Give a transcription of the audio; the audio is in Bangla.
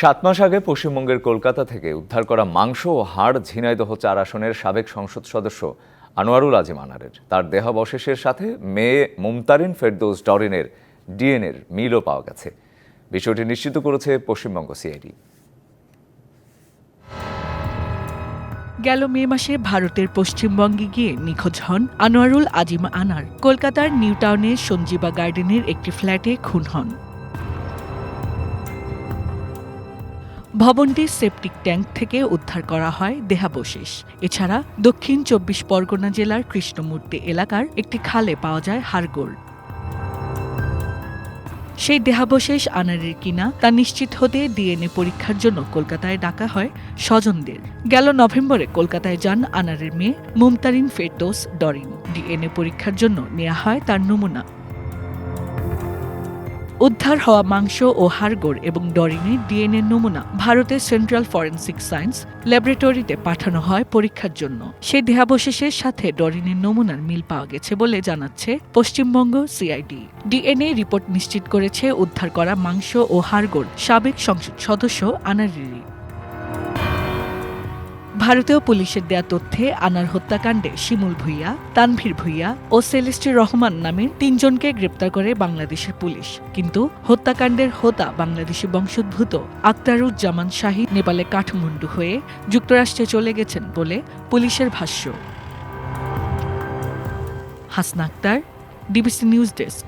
সাত মাস আগে পশ্চিমবঙ্গের কলকাতা থেকে উদ্ধার করা মাংস ও হাড় ঝিনাইদহ চার আসনের সাবেক সংসদ সদস্য আনোয়ারুল আজিম আনারের। তার দেহাবশেষের সাথে মেয়ে মুমতারিন ফেরদৌস ডরিনের ডিএনএর মিলও পাওয়া গেছে। বিষয়টি নিশ্চিত করেছে পশ্চিমবঙ্গ সিআইডি। গেল মে মাসে ভারতের পশ্চিমবঙ্গে গিয়ে নিখোঁজ হন আনোয়ারুল আজিম আনার। কলকাতার নিউ টাউনের সঞ্জীবা গার্ডেনের একটি ফ্ল্যাটে খুন হন। ভবনটির সেপটিক ট্যাঙ্ক থেকে উদ্ধার করা হয় দেহাবশেষ। এছাড়া দক্ষিণ চব্বিশ পরগনা জেলার কৃষ্ণমূর্তি এলাকার একটি খালে পাওয়া যায় হাড়গোড় সেই দেহাবশেষ আনারের কিনা তা নিশ্চিত হতে ডিএনএ পরীক্ষার জন্য কলকাতায় ডাকা হয় স্বজনদের। গেল নভেম্বরে কলকাতায় যান আনারের মেয়ে মুমতারিন ফেরদৌস ডরিন। ডিএনএ পরীক্ষার জন্য নেওয়া হয় তার নমুনা। উদ্ধার হওয়া মাংস ও হাড়গোড় এবং ডরিনের ডিএনএ নমুনা ভারতের সেন্ট্রাল ফরেন্সিক সায়েন্স ল্যাবরেটরিতে পাঠানো হয় পরীক্ষার জন্য। সেই দেহাবশেষের সাথে ডরিনের নমুনার মিল পাওয়া গেছে বলে জানাচ্ছে পশ্চিমবঙ্গ সিআইডি। ডিএনএ রিপোর্ট নিশ্চিত করেছে উদ্ধার করা মাংস ও হাড়গোড় সাবেক সংসদ সদস্য আনারিরি। ভারতীয় পুলিশের দেয়া তথ্যে আনার হত্যাকাণ্ডে শিমুল ভুইয়া, তানভীর ভুইয়া ও সেলেস্টি রহমান নামের তিনজনকে গ্রেপ্তার করে বাংলাদেশের পুলিশ। কিন্তু হত্যাকাণ্ডের হোতা বাংলাদেশি বংশোদ্ভূত আক্তারুজ্জামান শাহী নেপালে কাঠমান্ডু হয়ে যুক্তরাষ্ট্রে চলে গেছেন বলে পুলিশের ভাষ্য। Hasna Akter DBC news desk.